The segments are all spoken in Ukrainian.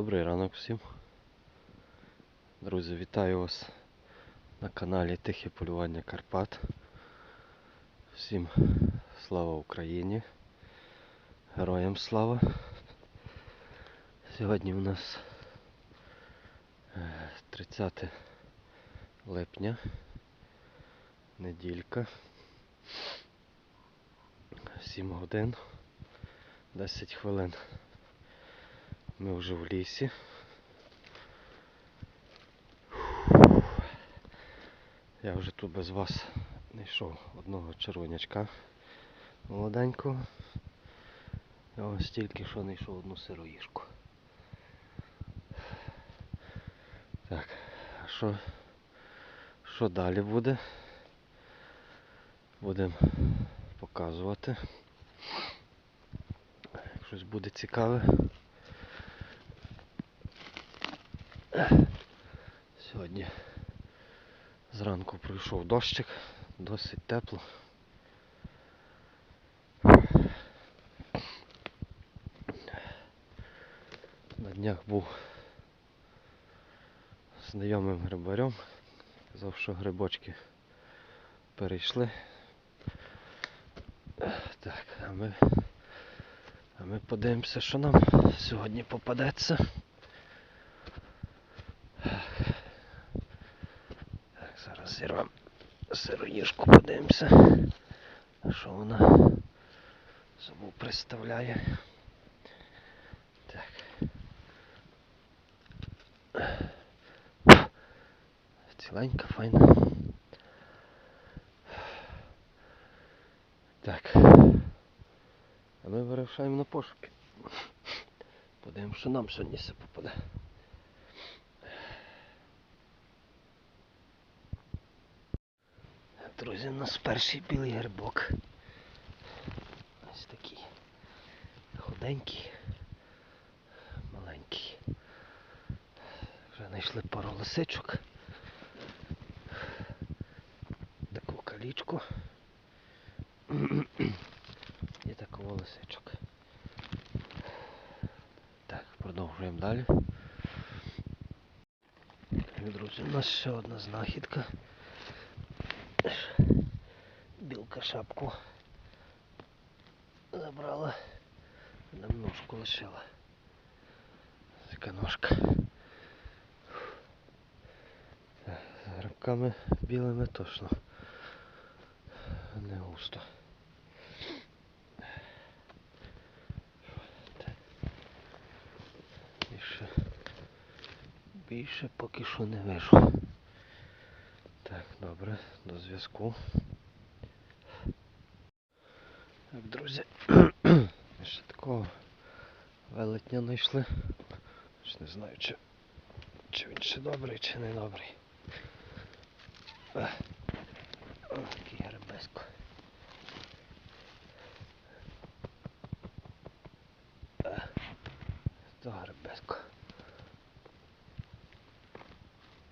Добрий ранок всім. Друзі, вітаю вас на каналі Тихе полювання Карпат. Всім слава Україні. Героям слава. Сьогодні у нас е, 30 липня. Неділька. 7 годин. 10 хвилин. Ми вже в лісі. Я вже тут без вас знайшов одного червонячка молоденького. Я ось тільки що знайшов одну сироїшку. Так, а що, що далі буде? Будемо показувати. Щось буде цікаве. Сьогодні зранку пройшов дощик, досить тепло. На днях був знайомим грибарем. Казав, що грибочки перейшли. Так, а ми, а ми подивимося, що нам сьогодні попадеться. Так, зараз зірвемо сироїжку, подивимося, що вона собою представляє. Так. Ціленька, файна. Так. А ми вирушаємо на пошуки. Подивимося, що нам сьогодні все попаде. Друзі, у нас перший білий грибок. Ось такий. Худенький, маленький. Вже знайшли пару лисичок. Таку калічку. І такого лисичок. Так, продовжуємо далі. Друзі, у нас ще одна знахідка. Шапку забрала, нам ножку лишила. Така ножка. З грибками білими точно не густо. Більше, більше поки що не вижу. Так, добре, до зв'язку. Так, друзі, ще такого велетня знайшли. Не знаю, чи, чи він ще добрий, чи не добрий. А, о, який То гребесько.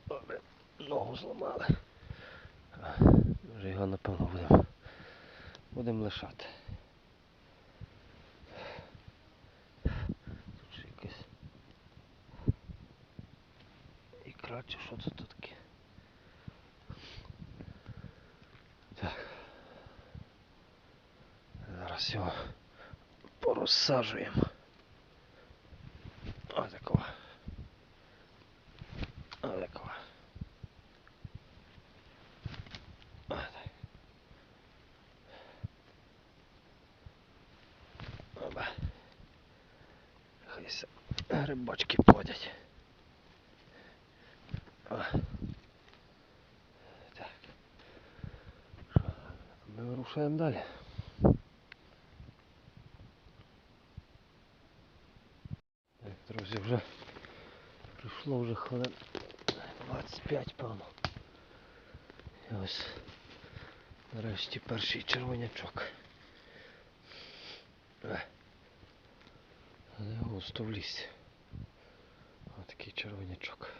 Добре, ногу зламали. Вже його напевно будемо будемо лишати. Тут ще якась ікра чи що це тут таке? Так. Зараз його порозсаджуємо. Отакого. Отакого. Отак. Оба. Хай грибочки плодять. Так. Ми вирушаємо далі. Так, друзі, вже пройшло вже хвилин 25, певно. І ось нарешті перший червонячок. Але густо в лісі. Отакий червонячок.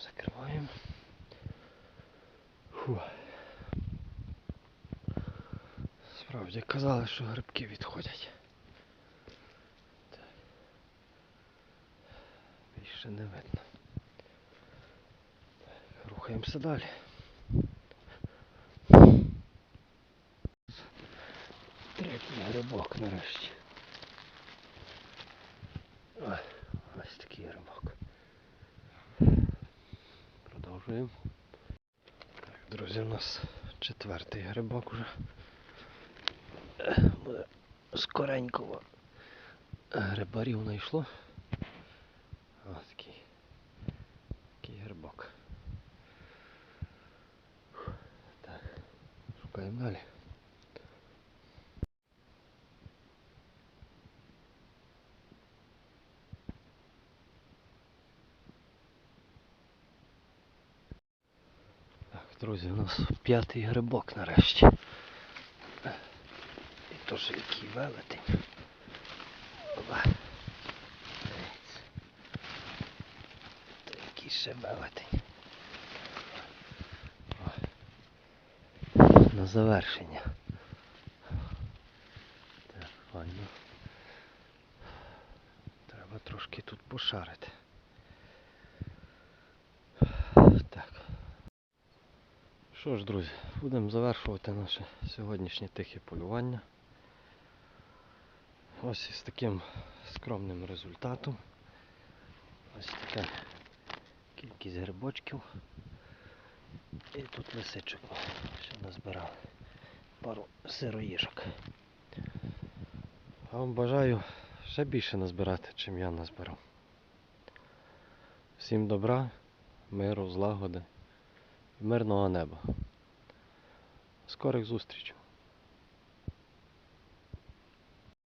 закриваємо. Фу. Справді казали, що грибки відходять. Так. Більше не видно. Так, рухаємося далі. Третій грибок нарешті. Ой. Продовжуємо. Так, друзі, у нас четвертий грибок уже. Буде скоренького. Грибарів знайшло. Ось такий. Такий грибок. Так, шукаємо далі. Друзі, у нас п'ятий грибок нарешті. І то ж який велетень. Опа. Дивіться. Та який ще велетень. На завершення. Так, файно. Треба трошки тут пошарити. Що ж, друзі, будемо завершувати наше сьогоднішнє тихе полювання. Ось із таким скромним результатом. Ось така кількість грибочків. І тут лисичок ще назбирали. Пару сироїжок. Вам бажаю ще більше назбирати, чим я назбирав. Всім добра, миру, злагоди мирного неба. Скорих зустрічей!